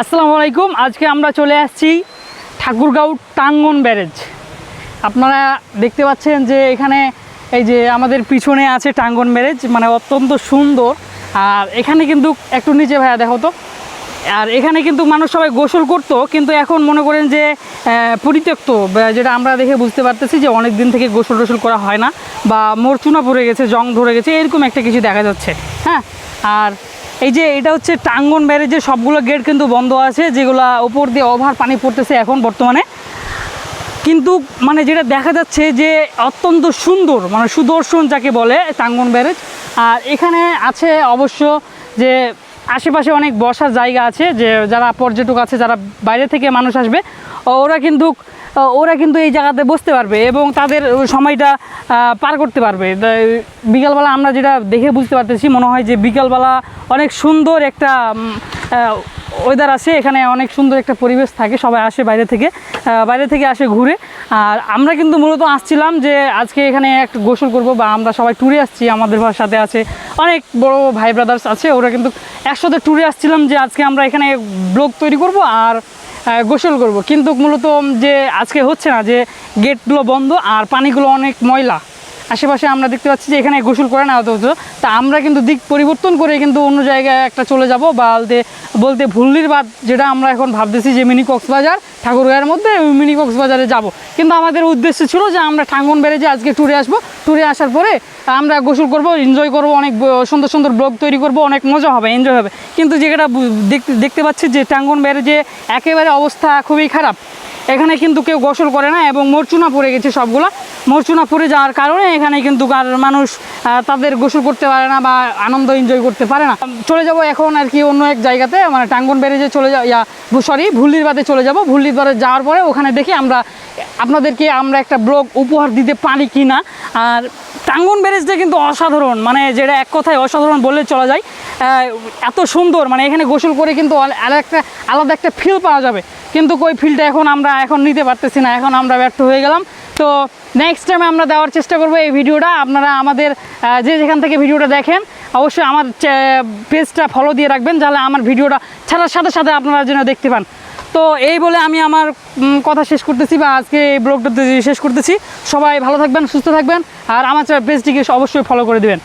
আসসালামু আলাইকুম। আজকে আমরা চলে আসছি ঠাকুরগাঁও টাঙ্গন ব্যারেজ। আপনারা দেখতে পাচ্ছেন যে এখানে এই যে আমাদের পিছনে আছে টাঙ্গন ব্যারেজ মানে অত্যন্ত সুন্দর। আর এখানে কিন্তু একটু নিচে ভাইয়া দেখো তো। আর এখানে কিন্তু মানুষ সবাই গোসল করতো, কিন্তু এখন মনে করেন যে পরিত্যক্ত যেটা আমরা দেখে বুঝতে পারতেছি যে অনেক দিন থেকে গোসল টোসল করা হয় না, বা মরচুনা পড়ে গেছে, জং ধরে গেছে, এরকম একটা কিছু দেখা যাচ্ছে। হ্যাঁ? আর এই যে এটা হচ্ছে টাঙ্গন ব্যারেজের সবগুলো গেট কিন্তু বন্ধ আছে, যেগুলো ওপর দিয়ে ওভার পানি পড়তেছে এখন বর্তমানে। কিন্তু মানে যেটা দেখা যাচ্ছে যে অত্যন্ত সুন্দর মানে সুদর্শন যাকে বলে টাঙ্গন ব্যারেজ। আর এখানে আছে অবশ্য যে আশেপাশে অনেক বসার জায়গা আছে, যে যারা পর্যটক আছে, যারা বাইরে থেকে মানুষ আসবে, ওরা কিন্তু ওরা কিন্তু এই জায়গাতে বসতে পারবে এবং তাদের সময়টা পার করতে পারবে। বিকালবেলা আমরা যেটা দেখে বুঝতে পারতেছি, মনে হয় যে বিকালবেলা অনেক সুন্দর একটা ওয়েদার আছে। এখানে অনেক সুন্দর একটা পরিবেশ থাকে, সবাই আসে বাইরে থেকে বাইরে থেকে আসে ঘুরে। আর আমরা কিন্তু মূলত আসছিলাম যে আজকে এখানে একটা গোসল করব বা আমরা সবাই ট্যুরে আসছি, আমাদের সাথে আছে অনেক বড় ভাই ব্রাদার্স আছে, ওরা কিন্তু একসাথে ট্যুরে আসছিলাম যে আজকে আমরা এখানে ব্লগ তৈরি করব। আর গোসল করব। কিন্তু মূলত যে আজকে হচ্ছে না যে গেটগুলো বন্ধ আর পানিগুলো অনেক ময়লা। আশেপাশে আমরা দেখতে পাচ্ছি যে এখানে গোসল করে না হতো। তা আমরা কিন্তু দিক পরিবর্তন করে কিন্তু অন্য জায়গায় একটা চলে যাব বা বলতে বলতে ভুল্লির বাদ যেটা আমরা এখন ভাবতেছি যে মিনি কক্সবাজার, ঠাকুরগাঁয়ের মধ্যে মিনি কক্সবাজারে যাব। কিন্তু আমাদের উদ্দেশ্য ছিল যে আমরা টাঙ্গন ব্যারেজে আজকে ট্যুরে আসব। ট্যুরে আসার পরে আমরা গোসল করব এনজয় করব, অনেক সুন্দর সুন্দর ব্লগ তৈরি করব, অনেক মজা হবে এনজয় হবে। কিন্তু যেটা দেখতে পাচ্ছি যে টাঙ্গন ব্যারেজে একেবারে অবস্থা খুবই খারাপ। এখানে কিন্তু কেউ গোসল করে না এবং মরচুনা পড়ে গেছে সবগুলা। মরচুনা পড়ে যাওয়ার কারণে এখানে কিন্তু আর মানুষ তাদের গোসল করতে পারে না বা আনন্দ এনজয় করতে পারে না। চলে যাব এখন আর কি অন্য এক জায়গাতে মানে টাঙ্গন ব্যারেজে চলে যা ইয়া সরি ভুল্লির বাদে চলে যাব। ভুল্লির বাদে যাওয়ার পরে ওখানে দেখি আমরা, আপনাদেরকে আমরা একটা ব্লগ উপহার দিতে পারি কি না আর টাঙ্গন ব্যারেজটা কিন্তু অসাধারণ মানে যেটা এক কথায় অসাধারণ বললে চলা যায়। এত সুন্দর মানে এখানে গোসল করে কিন্তু একটা, আলাদা একটা ফিল পাওয়া যাবে। কিন্তু ওই ফিলটা এখন আমরা, এখন নিতে পারতেছি না, এখন আমরা ব্যর্থ হয়ে গেলাম। তো নেক্সট টাইমে আমরা দেওয়ার চেষ্টা করব এই ভিডিওটা। আপনারা আমাদের যে যেখান থেকে ভিডিওটা দেখেন, অবশ্যই আমার পেজটা ফলো দিয়ে রাখবেন তাহলে আমার ভিডিওটা ছাড়ার সাথে সাথে আপনারা যেন দেখতে পান। তো এই বলে আমি আমার কথা শেষ করতেছি বা আজকে এই ব্লগটা শেষ করতেছি। সবাই ভালো থাকবেন, সুস্থ থাকবেন, আর আমার পেজটিকে অবশ্যই ফলো করে দেবেন।